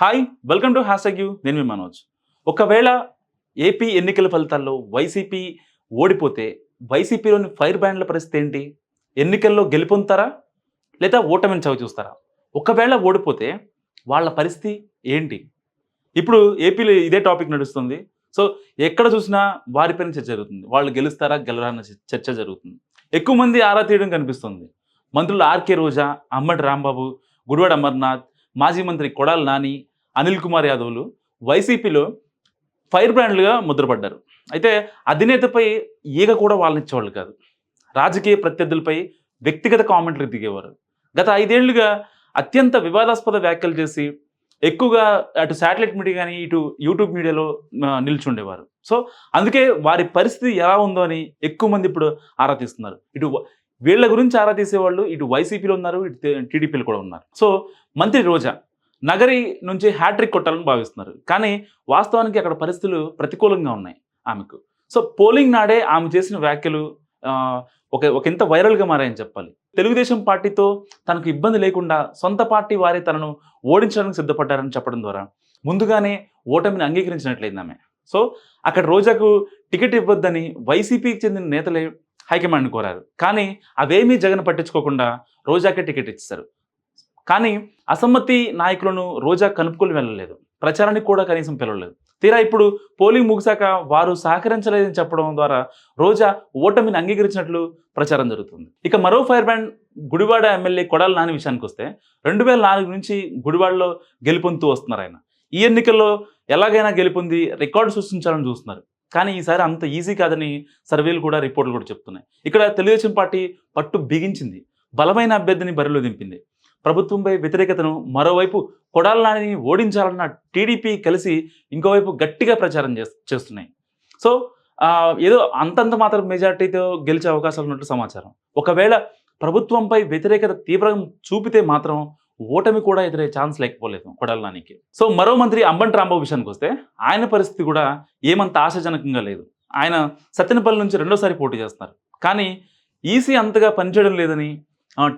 Hi welcome to hash you నేను మీ మనోజ్. ఒకవేళ ఏపీ ఎన్నికల ఫలితాల్లో వైసీపీ ఓడిపోతే వైసీపీలోని ఫైర్ బ్యాండ్ల పరిస్థితి ఏంటి? ఎన్నికల్లో గెలుపొందుతారా? లేదా ఓటమిని చవి చూస్తారా? ఒకవేళ ఓడిపోతే వాళ్ళ పరిస్థితి ఏంటి? ఇప్పుడు ఏపీలో ఇదే టాపిక్ నడుస్తుంది. సో ఎక్కడ చూసినా వారిపైన చర్చ జరుగుతుంది. వాళ్ళు గెలుస్తారా గెలరా అన్న చర్చ జరుగుతుంది. ఎక్కువ మంది ఆరా తీయడం కనిపిస్తుంది. మంత్రులు ఆర్కే రోజా అమ్మటి రాంబాబు గుడివాడ అమర్నాథ్ మాజీ మంత్రి కొడాల నాని అనిల్ కుమార్ యాదవ్లు వైసీపీలో ఫైర్ బ్రాండ్లుగా ముద్రపడ్డారు. అయితే అధినేతపై ఈగ కూడా వాళ్ళనిచ్చేవాళ్ళు కాదు. రాజకీయ ప్రత్యర్థులపై వ్యక్తిగత కామెంట్లు దిగేవారు. గత ఐదేళ్ళుగా అత్యంత వివాదాస్పద వ్యాఖ్యలు చేసి ఎక్కువగా అటు శాటిలైట్ మీడియా కానీ ఇటు యూట్యూబ్ మీడియాలో నిల్చుండేవారు. సో అందుకే వారి పరిస్థితి ఎలా ఉందో అని ఎక్కువ మంది ఇప్పుడు ఆరా తీస్తున్నారు. ఇటు వీళ్ళ గురించి ఆరా తీసేవాళ్ళు ఇటు వైసీపీలో ఉన్నారు ఇటు టీడీపీలో కూడా ఉన్నారు. సో మంత్రి రోజా నగరి నుంచి హ్యాట్రిక్ కొట్టాలని భావిస్తున్నారు. కానీ వాస్తవానికి అక్కడ పరిస్థితులు ప్రతికూలంగా ఉన్నాయి ఆమెకు. సో పోలింగ్ నాడే ఆమె చేసిన వ్యాఖ్యలు ఒక ఒక ఇంత వైరల్గా మారాయని చెప్పాలి. తెలుగుదేశం పార్టీతో తనకు ఇబ్బంది లేకుండా సొంత పార్టీ వారే తనను ఓడించడానికి సిద్ధపడ్డారని చెప్పడం ద్వారా ముందుగానే ఓటమిని అంగీకరించినట్లయింది ఆమె. సో అక్కడ రోజాకు టికెట్ ఇవ్వద్దని వైసీపీకి చెందిన నేతలే హైకమాండ్ కోరారు. కానీ అవేమీ జగన్ పట్టించుకోకుండా రోజాకే టికెట్ ఇచ్చారు కానీ అసమ్మతి నాయకులను రోజా కలుపుకొని వెళ్ళలేదు. ప్రచారానికి కూడా కనీసం పిలవలేదు. తీరా ఇప్పుడు పోలింగ్ ముగిశాక వారు సహకరించలేదని చెప్పడం ద్వారా రోజా ఓటమిని అంగీకరించినట్లు ప్రచారం జరుగుతుంది. ఇక మరో fire band Gudivada MLA Kodali Nani విషయానికి వస్తే రెండు వేల నాలుగు నుంచి గుడివాడలో గెలుపొందుతూ వస్తున్నారు ఆయన. ఈ ఎన్నికల్లో ఎలాగైనా గెలుపొంది రికార్డు సృష్టించాలని చూస్తున్నారు. కానీ ఈసారి అంత ఈజీ కాదని సర్వేలు కూడా రిపోర్టులు కూడా చెప్తున్నాయి. ఇక్కడ తెలుగుదేశం పార్టీ పట్టు బిగించింది. బలమైన అభ్యర్థిని బరిలో దింపింది. ప్రభుత్వంపై వ్యతిరేకతను మరోవైపు కొడాల ఓడించాలన్న టీడీపీ కలిసి ఇంకోవైపు గట్టిగా ప్రచారం చేస్తున్నాయి. సో ఏదో అంతంత మాత్రం మెజార్టీతో గెలిచే అవకాశాలు ఉన్నట్టు సమాచారం. ఒకవేళ ప్రభుత్వంపై వ్యతిరేకత తీవ్రంగా చూపితే మాత్రం ఓటమి కూడా ఎదురయ్యే ఛాన్స్ లేకపోలేదు కొడాల నానికి. సో మరో మంత్రి అంబన్ రాంబాబు విషయానికి వస్తే ఆయన పరిస్థితి కూడా ఏమంత ఆశాజనకంగా లేదు. ఆయన సత్యనపల్లి నుంచి రెండోసారి పోటీ చేస్తున్నారు. కానీ ఈసీ అంతగా పనిచేయడం లేదని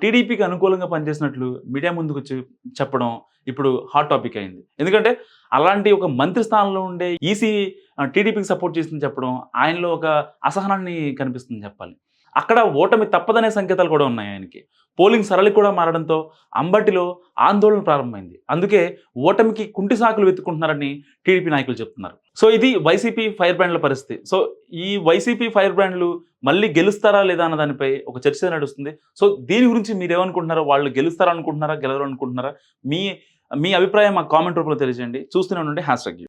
టీడీపీకి అనుకూలంగా పనిచేసినట్లు మీడియా ముందుకు చెప్పడం ఇప్పుడు హాట్ టాపిక్ అయింది. ఎందుకంటే అలాంటి ఒక మంత్రి స్థానంలో ఉండే ఈసీ టీడీపీకి సపోర్ట్ చేసింది చెప్పడం ఆయనలో ఒక అసహనాన్ని కనిపిస్తుంది చెప్పాలి. అక్కడ ఓటమి తప్పదనే సంకేతాలు కూడా ఉన్నాయి ఆయనకి. పోలింగ్ సరళి కూడా మారడంతో అంబటిలో ఆందోళన ప్రారంభమైంది. అందుకే ఓటమికి కుంటి సాకులు వెతుకుంటున్నారని టీడీపీ నాయకులు చెప్తున్నారు. సో ఇది వైసీపీ ఫైర్ బ్రాండ్ల పరిస్థితి. సో ఈ వైసీపీ ఫైర్ బ్రాండ్లు మళ్ళీ గెలుస్తారా లేదా అన్న దానిపై ఒక చర్చ నడుస్తుంది. సో దీని గురించి మీరు ఏమనుకుంటున్నారో వాళ్ళు గెలుస్తారా అనుకుంటున్నారా గెలవరు అనుకుంటున్నారా మీ మీ అభిప్రాయం మా కామెంట్ రూపంలో తెలియజేయండి. చూస్తూనే ఉండండి హ్యాష్ ట్యాగ్